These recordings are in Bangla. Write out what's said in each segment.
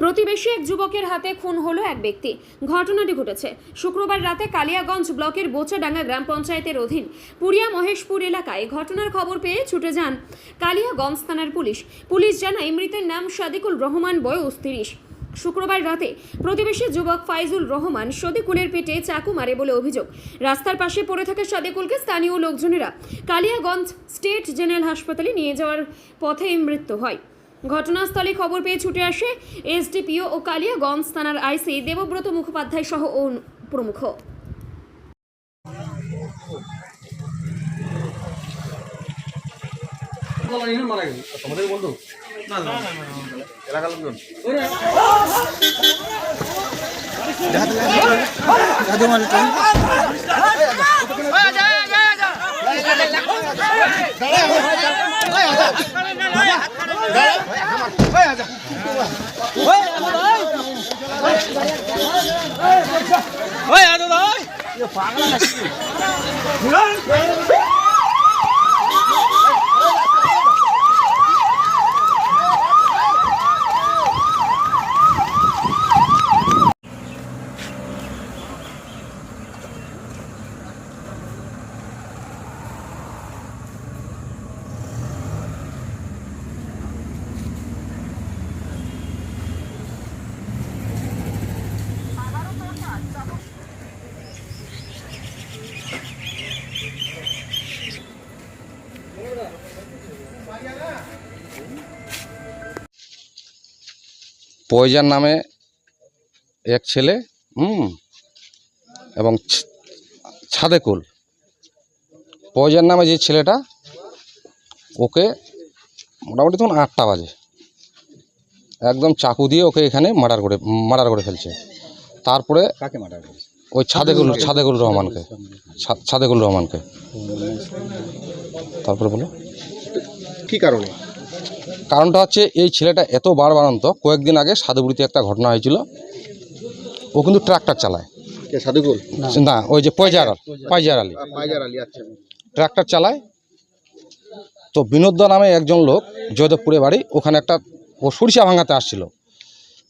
প্রতিবেশী এক যুবকের হাতে খুন হলো এক ব্যক্তি। ঘটনাটি ঘটেছে শুক্রবার রাতে কালিয়াগঞ্জ ব্লকের বোচাডাঙ্গা গ্রাম পঞ্চায়েতের অধীন পুরিয়া মহেশপুর এলাকায় ঘটনার খবর পেয়ে ছুটে যান কালিয়াগঞ্জ থানার পুলিশ। পুলিশ জানায়, মৃতের নাম সাদিকুল রহমান, বয়স তিরিশ। শুক্রবার রাতে প্রতিবেশী যুবক ফাইজুল রহমান সদিকুলের পেটে চাকু মারে বলে অভিযোগ। রাস্তার পাশে পড়ে থাকা সাদিকুলকে স্থানীয় লোকজনেরা কালিয়াগঞ্জ স্টেট জেনারেল হাসপাতালে নিয়ে যাওয়ার পথে মৃত্যু হয়। ঘটনাস্থলে খবর পেয়ে ছুটে আসে এসডিপিও ও কালিয়াগঞ্জ থানার আইসি দেবব্রত মুখোপাধ্যায় সহ প্রমুখ। এলাকার লোকজন 划个了个。পয়জার নামে এক ছেলে হুম এবং ছাদেকুল। পয়জার নামে যে ছেলেটা ওকে মোটামুটি তখন আটটা বাজে। একদম চাকু দিয়ে ওকে এখানে মার্ডার করে মার্ডার করে ফেলছে। তারপরে কাকে মার্ডার করেছে? ওই ছাদেকুল ছাদেকুল রহমানকে ছাদেকুল রহমানকে। তারপরে বলো। কি কারণে? কারণটা হচ্ছে এই ছেলেটা এত বাড়বাড়ন্ত কয়েকদিন আগে সাধুবুড়িতে একটা ঘটনা হয়েছিল। ও কিন্তু ট্রাক্টর চালায়। সাধুকুল? না। ওই যে পয়জার পয়জার আলী। পাইজার আলী আচ্ছা। ট্রাক্টর চালায়। তো বিনোদদা নামে একজন লোক জয়দেবপুরে বাড়ি ওখানে একটা ও সরিষা ভাঙাতে আসছিল।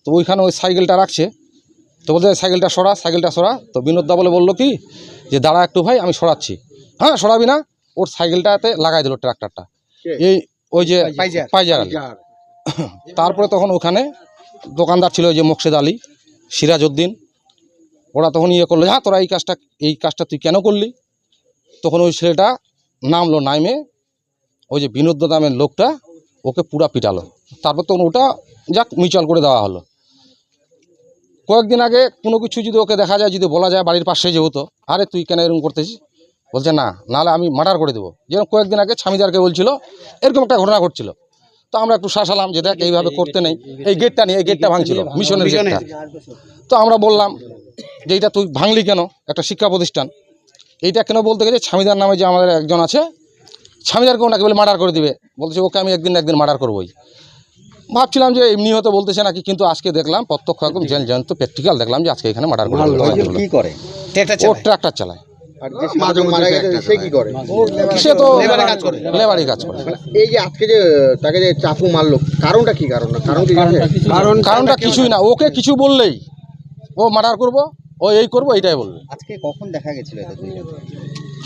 তো ওইখানে ওই সাইকেলটা রাখছে। তো বলতে সাইকেলটা সরা সাইকেলটা সরা। তো বিনোদদা বলে বলল কি যে দাঁড়া একটু ভাই আমি সরাচ্ছি। হ্যাঁ সরাবি না। ওর সাইকেলটাতে লাগাই দিল ট্রাক্টরটা। এই ওই যে পাইজার। আলী। তারপরে তখন ওখানে দোকানদার ছিল ওই যে মোকসেদ আলী সিরাজউদ্দিন। ওরা তখন ইয়ে করল হ্যাঁ তোরা এই কাজটা এই কাজটা তুই কেন করলি? তখন ওই ছেলেটা নামলো নামে ওই যে বিনোদ নামের লোকটা ওকে পুরা পিটালো। তারপর তখন ওটা যাক মিউচুয়াল করে দেওয়া হলো। কয়েকদিন আগে কোনো কিছু যদি ওকে দেখা যায় যদি বলা যায় বাড়ির পাশে যেহেতু আরে তুই কেন এরকম করতেছিস? বলছে না নাহলে আমি মার্ডার করে দেবো। যেরকম কয়েকদিন আগে স্বামীদারকে বলছিল এরকম একটা ঘটনা ঘটছিল। তো আমরা একটু শাসালাম যে দেখ এইভাবে করতে নেই। এই গেটটা নিয়ে এই গেটটা ভাঙছিল মিশনের গেটটা তো আমরা বললাম যে এইটা তুই ভাঙলি কেন? একটা শিক্ষা প্রতিষ্ঠান। এইটা কেন বলতে গেছে? স্বামীদার নামে যে আমাদের একজন আছে স্বামীদারকে ওনাকে বলে মার্ডার করে দিবে। বলছে ওকে আমি একদিন না একদিন মার্ডার করবোই। ভাবছিলাম যে এমনি হয়তো বলতেছে নাকি? কিন্তু আজকে দেখলাম প্রত্যক্ষ একদম জেন জয়ন্ত প্র্যাকটিক্যাল দেখলাম যে আজকে এখানে মার্ডার করে করে? ও ট্রাক্টর চালায়। আর যে সাধু মারা গেছে সে কি করে? সে তো লেবারে কাজ করে। লেবারি কাজ করে। মানে এই যে আজকে যে তাকে যে চাকু মারলো কারণটা কি কারণ? না কারণ কি কারণ কারণটা কিছুই না। ওকে কিছু বললেই। ও মার্ডার করব ও এই করব এইটাই বলবে। আজকে কখন দেখা গেছিল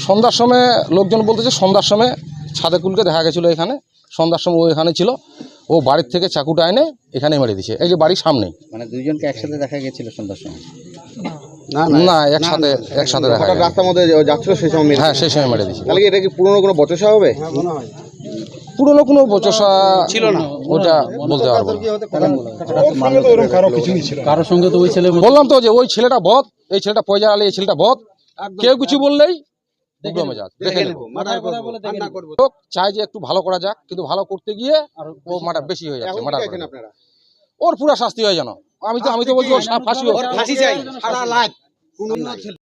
সন্ধ্যার সময় লোকজন বলতেছে সন্ধ্যার সময় ছাদেকুলকে দেখা গেছিল এখানে। সন্ধ্যার সময় ও এখানে ছিল। ও বাড়ির থেকে চাকুটা এনে এখানে মেরে দিছে এই যে বাড়ির সামনেই। মানে দুইজনকে একসাথে দেখা গেছিল সন্ধ্যার সময়? না একসাথে একসাথে দেখা রাস্তার মধ্যে যাচ্ছিল সেই সময় হ্যাঁ সেই সময় মেরে দিছে তাহলে কি এটা কি পুরনো কোনো বচসা হবে? পুরনো কোনো বচসা ছিল না। ওটা বলতে পারব কারোর সঙ্গে তো ওই ছেলে বললাম তো যে ওই ছেলেটা বধ এই ছেলেটা পয়জা আলী এই ছেলেটা বধ। কেউ কিছু বললেই চাই যে একটু ভালো করা যাক কিন্তু ভালো করতে গিয়ে ও মাটা বেশি হয়ে যাচ্ছে মাটা ওর পুরা শাস্তি হয় যেন। আমি তো আমি তো বলছি ফাঁসি ফাঁসি হোক। ফাঁসি চাই